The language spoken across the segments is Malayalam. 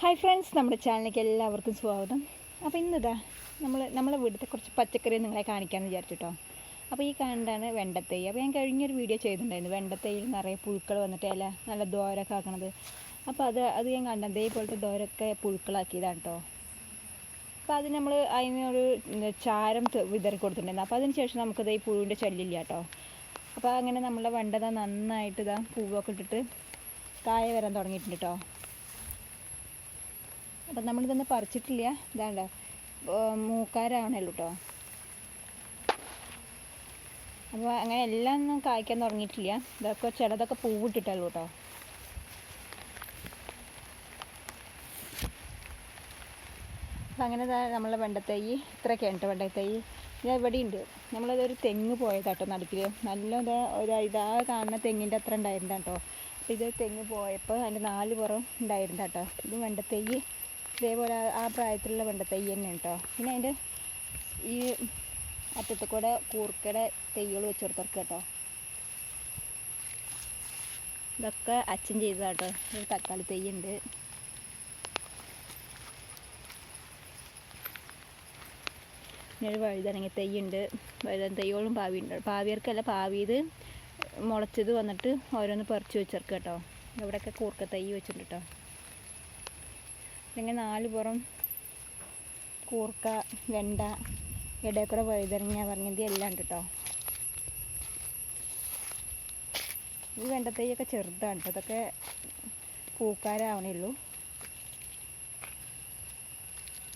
ഹായ് ഫ്രണ്ട്സ് നമ്മുടെ ചാനലിലേക്ക് എല്ലാവർക്കും സ്വാഗതം. അപ്പോൾ ഇന്നിതാ നമ്മൾ നമ്മളെ വീട്ടിലത്തെ കുറച്ച് പച്ചക്കറി നിങ്ങളെ കാണിക്കാമെന്ന് വിചാരിച്ചിട്ടോ. അപ്പോൾ ഈ കണ്ടാണ് വെണ്ടത്തൈ അപ്പോൾ ഞാൻ കഴിഞ്ഞൊരു വീഡിയോ ചെയ്തിട്ടുണ്ടായിരുന്നു. വെണ്ടത്തൈയിൽ നിറയെ പുഴുക്കൾ വന്നിട്ട് ഇല നല്ല ദോരൊക്കെ ആക്കണത്. അപ്പോൾ അത് അത് ഞാൻ കണ്ടത് ഇതേപോലത്തെ ദോരൊക്കെ പുഴുക്കളാക്കിയതാണ് കേട്ടോ അപ്പോൾ അത് നമ്മൾ അതിനൊരു ചാരം വിതറി കൊടുത്തിട്ടുണ്ടായിരുന്നു. അപ്പോൾ അതിന് ശേഷം നമുക്കത് ഈ പുഴുവിന്റെ ശല്യമില്ല കേട്ടോ അപ്പോൾ അങ്ങനെ നമ്മളെ വെണ്ടത നന്നായിട്ട് ഇതാ പൂവൊക്കെ ഇട്ടിട്ട് കായ വരാൻ തുടങ്ങിയിട്ടുണ്ട് കേട്ടോ അപ്പം നമ്മളിതൊന്നും പറിച്ചിട്ടില്ല. ഇതാണ്ട. മൂക്കാരാണല്ലോ കേട്ടോ അപ്പോൾ അങ്ങനെ എല്ലാം ഒന്നും കായ്ക്കാൻ തുടങ്ങിയിട്ടില്ല. ഇതൊക്കെ ചിലതൊക്കെ പൂവിട്ടിട്ടല്ലോ കേട്ടോ അപ്പം അങ്ങനെ നമ്മളെ വെണ്ടത്തൈ ഇത്രയൊക്കെയാണ് കേട്ടോ വെണ്ടത്തൈ ഇത് ഇവിടെ ഉണ്ട് നമ്മളതൊരു തെങ്ങ് പോയതാട്ടോ നടുക്കിൽ നല്ല ഒരു ഇതാ കാണുന്ന തെങ്ങിന്റെ അത്ര ഉണ്ടായിരുന്നു കേട്ടോ ഇത് തെങ്ങ് പോയപ്പോൾ അതിന്റെ നാല് പുറം ഉണ്ടായിരുന്നു കേട്ടോ ഇത് വെണ്ടത്തൈ ഇതേപോലെ ആ- പ്രായത്തിലുള്ള വെണ്ട തൈ തന്നെ കേട്ടോ പിന്നെ അതിന്റെ ഈ അറ്റത്ത് കൂടെ കൂർക്കയുടെ തൈകൾ വെച്ച് കൊടുത്തിർക്ക് കേട്ടോ ഇതൊക്കെ അച്ഛൻ ചെയ്തതാട്ടോ ഒരു തക്കാളി തൈ ഉണ്ട് പിന്നെ ഒരു വഴുതനങ്ങ തൈ ഉണ്ട് വഴുതന തൈകളും പാവി ഉണ്ട് പാവിയർക്കല്ല പാവിയത് മുളച്ചത് വന്നിട്ട് ഓരോന്ന് പറിച്ച് വെച്ചിർക്ക് കേട്ടോ ഇവിടെയൊക്കെ കൂർക്ക തൈ വെച്ചിട്ടുണ്ട് കേട്ടോ പിന്നെ നാല് പുറം കൂർക്ക വെണ്ട ഇടയ്ക്കൂടെ വഴുതറിഞ്ഞ പറഞ്ഞത് എല്ലാം ഉണ്ട് കേട്ടോ ഈ വെണ്ടത്തൈയൊക്കെ ചെറുതാണ് കേട്ടോ അതൊക്കെ പൂക്കാരാവണേ ഉള്ളൂ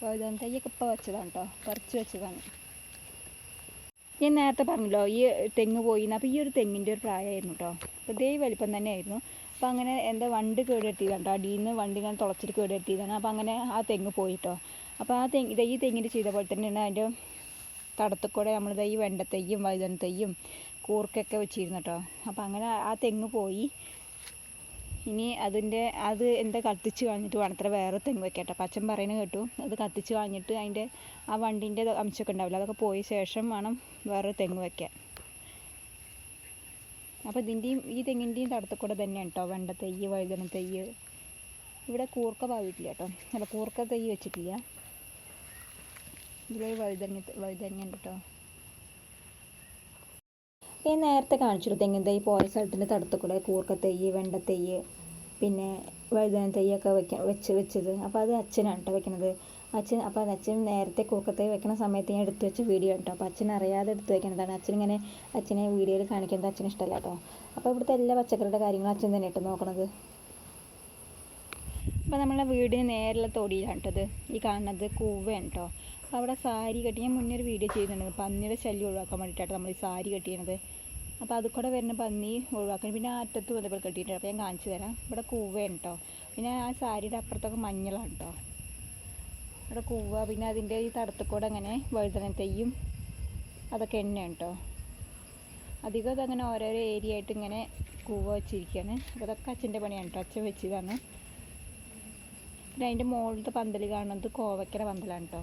വഴുതന തൈയൊക്കെ ഇപ്പോൾ വെച്ചതാണ് കേട്ടോ പറിച്ച് വെച്ചതാണ്. ഞാൻ നേരത്തെ പറഞ്ഞല്ലോ ഈ തെങ്ങ് പോയിന്ന്. അപ്പോൾ ഈ ഒരു തെങ്ങിന്റെ ഒരു പ്രായമായിരുന്നു കേട്ടോ അപ്പോൾ ഇതേ വലിപ്പം തന്നെയായിരുന്നു അപ്പോൾ അങ്ങനെ എന്റെ വണ്ടി കേടെത്തിയതാണ് കേട്ടോ. അടിയിൽ നിന്ന് വണ്ടി ഇങ്ങനെ തുളച്ചിട്ട് കേടെത്തിയതാണ് അപ്പോൾ അങ്ങനെ ആ തെങ്ങ് പോയിട്ടോ. അപ്പോൾ ആ തെങ്ങ് ഈ തെങ്ങിന്റെ ചെയ്ത പോലെ തന്നെയാണ് അതിന്റെ തടത്തിൽ നമ്മൾ ഈ വെണ്ടത്തയ്യും തെയ്യും കൂർക്കൊക്കെ വെച്ചിരുന്നു കേട്ടോ. അപ്പോൾ അങ്ങനെ ആ തെങ്ങ് പോയി. ഇനി അതിന്റെ അത് എന്താ കത്തിച്ച് കളഞ്ഞിട്ട് വേണം. അത്ര വേറെ തെങ്ങ് വെക്കാം കേട്ടോ. പച്ചൻ പറയുന്നത് കേട്ടു. അത് കത്തിച്ച് കളഞ്ഞിട്ട് അതിന്റെ ആ വണ്ടിന്റെ അംശമൊക്കെ ഉണ്ടാവില്ല. അതൊക്കെ പോയ ശേഷം വേണം വേറെ തെങ്ങ് വെക്കാൻ. അപ്പോൾ ഇതിന്റെയും ഈ തെങ്ങിന്റെയും തടത്തിൽ കൂടെ തന്നെയാണ് കേട്ടോ വെണ്ട തെയ്യ് വഴുതന തെയ്യ്. ഇവിടെ കൂർക്ക പാവിട്ടില്ല കേട്ടോ അല്ല കൂർക്ക തെയ്യ് വെച്ചിട്ടില്ല. ഇതിലൊരു വഴുതന വഴുതന കേട്ടോ ഈ നേരത്തെ കാണിച്ചു തെങ്ങിൻ തൈ പോയ സ്ഥലത്തിന്റെ തടത്തിൽ കൂടെ കൂർക്ക തെയ്യ് വെണ്ട തെയ്യ് പിന്നെ വഴുതന തെയ്യൊക്കെ വെക്ക വെച്ച് വെച്ചത്. അപ്പോൾ അത് അച്ഛനാണ് കേട്ടോ വെക്കണത്. അച്ഛൻ അപ്പോൾ അച്ഛൻ നേരത്തെ കൂക്കത്തേ വെക്കണ സമയത്ത് ഞാൻ എടുത്തു വെച്ച വീഡിയോ കേട്ടോ അപ്പോൾ അച്ഛൻ അറിയാതെ എടുത്തു വെക്കണതാണ് അച്ഛൻ ഇങ്ങനെ അച്ഛനെ വീഡിയോയിൽ കാണിക്കുന്നത് അച്ഛന് ഇഷ്ടമല്ല കേട്ടോ അപ്പോൾ ഇവിടുത്തെ എല്ലാ പച്ചക്കറിയുടെ കാര്യങ്ങളും അച്ഛൻ തന്നെ ഇട്ട് നോക്കണത്. അപ്പോൾ നമ്മളെ വീടിന് നേരെയുള്ള തൊടിയിലാണ് കേട്ടത് ഈ കാണുന്നത് കൂവയാണ് കേട്ടോ അപ്പോൾ അവിടെ സാരി കെട്ടി ഞാൻ മുന്നേ ഒരു വീഡിയോ ചെയ്യുന്നുണ്ട് പന്നിയുടെ ശല്യം ഒഴിവാക്കാൻ വേണ്ടിയിട്ടാണ് നമ്മൾ ഈ സാരി കെട്ടിയത് അപ്പോൾ അത് കൂടെ വരുന്ന പന്നി ഒഴിവാക്കണം പിന്നെ അറ്റത്ത് വന്നപ്പോൾ കെട്ടിയിട്ടുണ്ട്. അപ്പോൾ ഞാൻ കാണിച്ചു തരാം. ഇവിടെ കൂവയാണ് കേട്ടോ പിന്നെ ആ സാരിയുടെ അപ്പുറത്തൊക്കെ മഞ്ഞളാണ് കേട്ടോ ഇവിടെ കൂവ പിന്നെ അതിന്റെ ഈ തടത്തക്കൂടെ അങ്ങനെ വഴുതന തെയ്യും അതൊക്കെ എണ്ണയാണ് കേട്ടോ അധികം അതങ്ങനെ ഓരോരോ ഏരിയ ആയിട്ട് ഇങ്ങനെ കൂവ വെച്ചിരിക്കുകയാണ് അപ്പോൾ അതൊക്കെ അച്ഛന്റെ പണിയാണ് കേട്ടോ അച്ഛൻ വെച്ചതാണ്. പിന്നെ അതിന്റെ മുകളിലത്തെ പന്തൽ കാണുന്നത് കോവയ്ക്കര പന്തലാണ് കേട്ടോ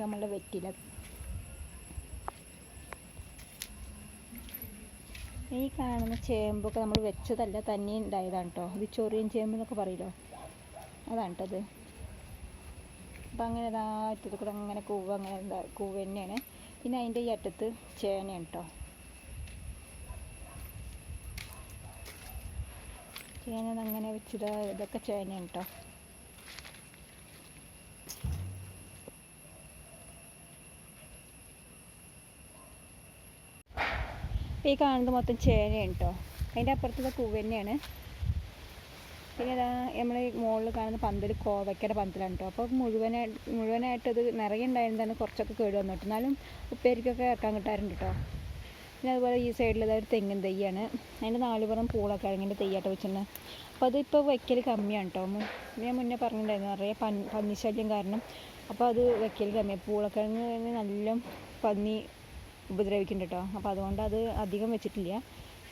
നമ്മളുടെ വെറ്റില. ഈ കാണുന്ന ചേമ്പൊക്കെ നമ്മൾ വെച്ചതല്ല തന്നെ ഉണ്ടായതാണ് കേട്ടോ ഇത് ചൊറിയൻ ചേമ്പ് എന്നൊക്കെ അതാണ് കേട്ടോ അത് അപ്പം അങ്ങനെ ഇതാ അറ്റത്ത് കൂടെ അങ്ങനെ കൂവ് അങ്ങനെ എന്താ കൂവ് തന്നെയാണ്. പിന്നെ അതിന്റെ ഈ അറ്റത്ത് ചേനയാണ് കേട്ടോ ചേന അങ്ങനെ വെച്ചത് ഇതൊക്കെ ചേനയാണ് കേട്ടോ ഈ കാണുന്നത് മൊത്തം ചേനയാണ് കേട്ടോ അതിന്റെ അപ്പുറത്തത് കൂവ് തന്നെയാണ്. പിന്നെ ഇതാ നമ്മൾ മുകളിൽ കാണുന്ന പന്തൽ കോവയ്ക്കയുടെ പന്തലാണ് കേട്ടോ അപ്പോൾ മുഴുവനായി മുഴുവനായിട്ട് അത് നിറയെ ഉണ്ടായിരുന്നതാണ് കുറച്ചൊക്കെ കേട് വന്നിട്ട്. എന്നാലും ഉപ്പേരിക്കൊക്കെ ഇറക്കാൻ കിട്ടാറുണ്ട് കേട്ടോ പിന്നെ അതുപോലെ ഈ സൈഡിൽ ഒരു തെങ്ങിൻ തൈയാണ്. അതിന്റെ നാല് പുറം പൂളക്കിഴങ്ങിന്റെ തെയ്യായിട്ട് വെച്ചിട്ടുണ്ട് അപ്പോൾ അതിപ്പോൾ വയ്ക്കൽ കമ്മിയാണ് കേട്ടോ ഞാൻ മുന്നേ പറഞ്ഞിട്ടുണ്ടായിരുന്നു നിറയെ പന്നി പന്നിശല്യം കാരണം. അപ്പോൾ അത് വയ്ക്കൽ കമ്മിയാണ് പൂളക്കിഴങ്ങ് നല്ല പന്നി ഉപദ്രവിക്കുന്നുണ്ട് കേട്ടോ അപ്പോൾ അതുകൊണ്ട് അത് അധികം വെച്ചിട്ടില്ല.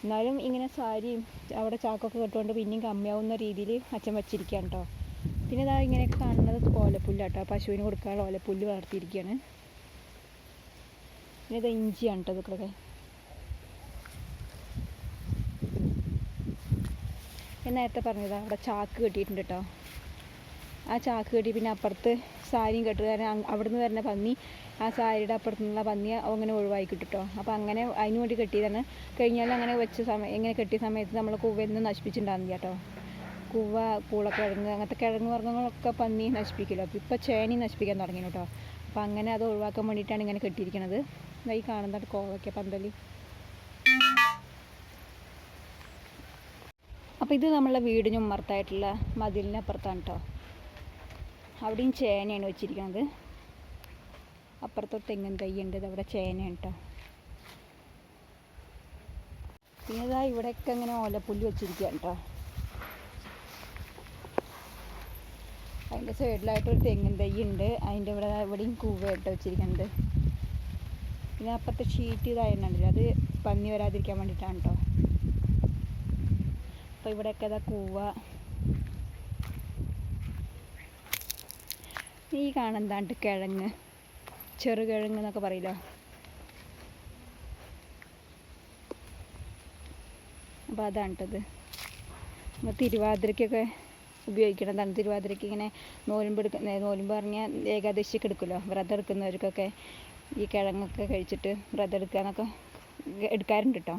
എന്നാലും ഇങ്ങനെ സാരിയും അവിടെ ചാക്കൊക്കെ കെട്ടുകൊണ്ട് പിന്നെയും കമ്മിയാവുന്ന രീതിയിൽ അച്ഛൻ വെച്ചിരിക്കുകയാണ് കേട്ടോ പിന്നെ ഇതാ ഇങ്ങനെയൊക്കെ കാണുന്നത് ഓലപ്പുല്ലാണ് കേട്ടോ പശുവിന് കൊടുക്കാനുള്ള ഓലപ്പുല്ല് വളർത്തിയിരിക്കുകയാണ്. പിന്നെ ഇത് ഇഞ്ചിയാണ് കേട്ടോ ഇതൊക്കെ. ഞാൻ നേരത്തെ പറഞ്ഞതാ അവിടെ ചാക്ക് കെട്ടിയിട്ടുണ്ട് കേട്ടോ ആ ചാക്ക് കെട്ടി പിന്നെ അപ്പുറത്ത് സാരിയും കെട്ടുക കാരണം അവിടുന്ന് വരുന്ന പന്നി ആ സാരിയുടെ അപ്പുറത്തുനിന്നുള്ള പന്നി അങ്ങനെ ഒഴിവാക്കി കിട്ടുട്ടോ. അപ്പോൾ അങ്ങനെ അതിന് വേണ്ടി കെട്ടിയതാണ്. കഴിഞ്ഞാൽ അങ്ങനെ വെച്ച സമയം ഇങ്ങനെ കെട്ടിയ സമയത്ത് നമ്മൾ കുവ്വൊന്നും നശിപ്പിച്ചിട്ടുണ്ടാകുന്നില്ല കേട്ടോ. കുവ്വ പൂളക്കിഴങ്ങ് അങ്ങനത്തെ കിഴങ്ങ് വർഗങ്ങളൊക്കെ പന്നി നശിപ്പിക്കില്ല? അപ്പോൾ ഇപ്പോൾ ചേനി നശിപ്പിക്കാൻ തുടങ്ങി കേട്ടോ. അപ്പോൾ അങ്ങനെ അത് ഒഴിവാക്കാൻ വേണ്ടിയിട്ടാണ് ഇങ്ങനെ കെട്ടിയിരിക്കുന്നത് ഈ കാണുന്നത് കോവയ്ക്ക പന്തലി. അപ്പോൾ ഇത് നമ്മളെ വീടിന് ഉമ്മർത്തായിട്ടുള്ള മതിലിനപ്പുറത്താണ് കേട്ടോ. അവിടെയും ചേനയാണ് വെച്ചിരിക്കുന്നത് അപ്പുറത്തൊരു തെങ്ങും തൈ ഉണ്ട് അവിടെ ചേനയാണ് കേട്ടോ പിന്നെ ഇതാ ഇവിടെയൊക്കെ ഇങ്ങനെ ഓലപ്പുല്ല് വെച്ചിരിക്കുകയാണ് കേട്ടോ അതിന്റെ സൈഡിലായിട്ടൊരു തെങ്ങും തൈ ഉണ്ട് അതിന്റെ ഇവിടെ ഇവിടെയും കൂവയായിട്ട് വെച്ചിരിക്കുന്നുണ്ട് പിന്നെ അപ്പുറത്തെ ഷീറ്റ് ഇതായിരുന്നുണ്ടല്ലോ അത് പന്നി വരാതിരിക്കാൻ വേണ്ടിയിട്ടാണ് കേട്ടോ അപ്പോൾ ഇവിടെയൊക്കെ ഇതാ കൂവ ഈ കാണുന്നതാണ്ട് കിഴങ്ങ് ചെറുകിഴങ്ങ് എന്നൊക്കെ പറയില്ലോ? അപ്പോൾ അതാണ്ടത്. നമ്മൾ തിരുവാതിരയ്ക്കൊക്കെ ഉപയോഗിക്കണതാണ്. തിരുവാതിരയ്ക്ക് ഇങ്ങനെ നോലുമ്പ് എടുക്കുന്ന നോലുമ്പ് പറഞ്ഞാൽ ഏകാദശിക്ക് എടുക്കുമല്ലോ. വ്രതം എടുക്കുന്നവർക്കൊക്കെ ഈ കിഴങ്ങൊക്കെ കഴിച്ചിട്ട് വ്രതം എടുക്കാന്നൊക്കെ എടുക്കാറുണ്ട് കേട്ടോ.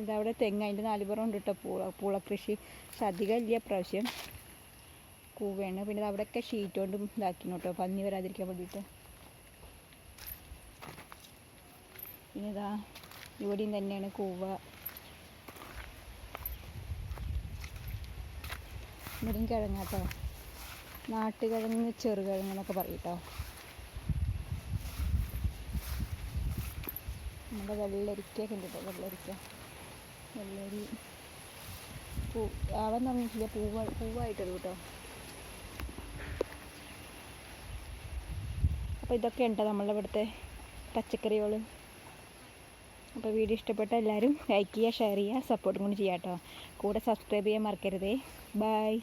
ഇതവിടെ തെങ്ങ് അതിന്റെ നാലുപുറം ഉണ്ട് കേട്ടോ. പൂള പൂളക്കൃഷി പക്ഷെ അധികം ഇല്ല പ്രാവശ്യം. കൂവയാണ് പിന്നെ അവിടെയൊക്കെ ഷീറ്റ് കൊണ്ടും ഇതാക്കിനു കേട്ടോ. പന്നി വരാതിരിക്കാൻ വേണ്ടിയിട്ട്. പിന്നെ ഇതാ ഇവിടെയും തന്നെയാണ് കൂവ. ഇവിടെയും കിഴങ്ങാട്ടോ നാട്ടുകിഴങ്ങ് ചെറുകിഴങ്ങ് എന്നൊക്കെ പറയും കേട്ടോ. നമ്മുടെ വെള്ളരിക്കൊക്കെ ഉണ്ട് വെള്ളരിക്ക. വെള്ളരി പൂ ആവാൻ തുടങ്ങിയിട്ടില്ല പൂവ് പൂവായിട്ടുള്ളൂ കേട്ടോ. അപ്പോൾ ഇതൊക്കെ ഉണ്ടോ നമ്മളുടെ ഇവിടുത്തെ പച്ചക്കറികൾ. അപ്പോൾ വീഡിയോ ഇഷ്ടപ്പെട്ട എല്ലാവരും ലൈക്ക് ചെയ്യുക ഷെയർ ചെയ്യുക സപ്പോർട്ടും കൂടി ചെയ്യാം കേട്ടോ കൂടെ സബ്സ്ക്രൈബ് ചെയ്യാൻ മറക്കരുതേ. ബൈ